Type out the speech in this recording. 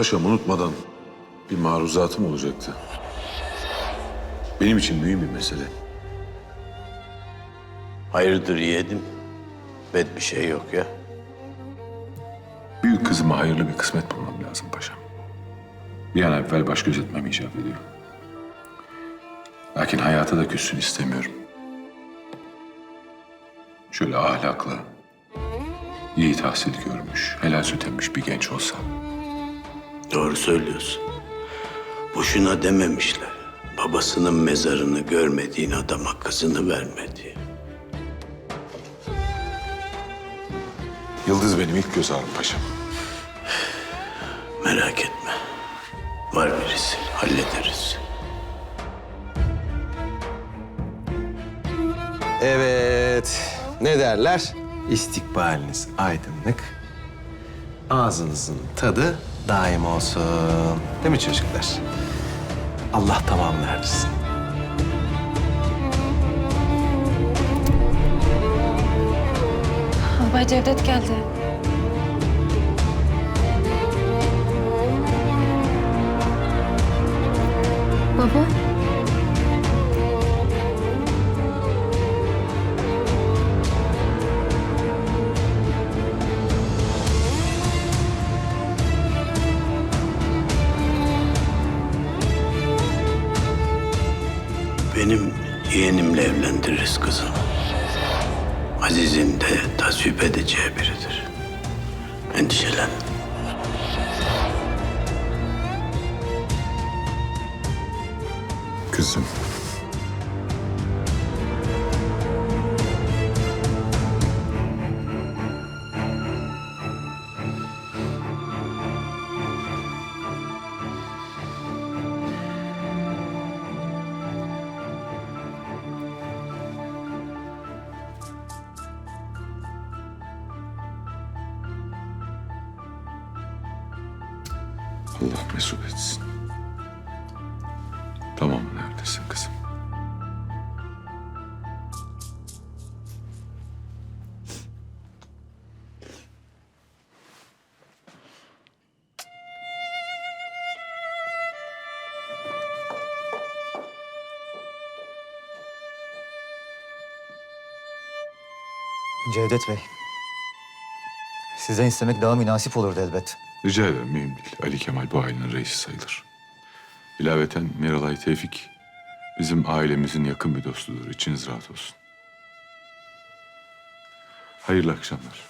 Paşam unutmadan bir maruzatım olacaktı. Benim için mühim bir mesele. Hayırdır yeğenim? Bed bir şey yok ya. Büyük kızıma hayırlı bir kısmet bulmam lazım paşam. Bir an evvel baş göz etmem icap ediyor. Lakin hayata da küssün istemiyorum. Şöyle ahlaklı, iyi tahsil görmüş, helal süt emmiş bir genç olsa. Doğru söylüyorsun. Boşuna dememişler. Babasının mezarını görmediğin adama kızını vermedi. Yıldız benim ilk göz ağrım paşam. Merak etme. Var birisi. Hallederiz. Evet. Ne derler? İstikbaliniz aydınlık. Ağzınızın tadı daim olsun. Değil mi çocuklar? Allah tamam versin. Albay Cevdet geldi. Benim yeğenimle evlendiririz kızımı. Aziz'in de tasvip edeceği biridir. Endişelenme. Kızım. Allah mesut etsin. Tamam neredesin kızım? Cevdet Bey. Sizden istemek daha münasip olurdu elbet. Rica ederim mühim değil. Ali Kemal bu ailenin reisi sayılır. İlaveten Miralay Tevfik bizim ailemizin yakın bir dostudur. İçiniz rahat olsun. Hayırlı akşamlar.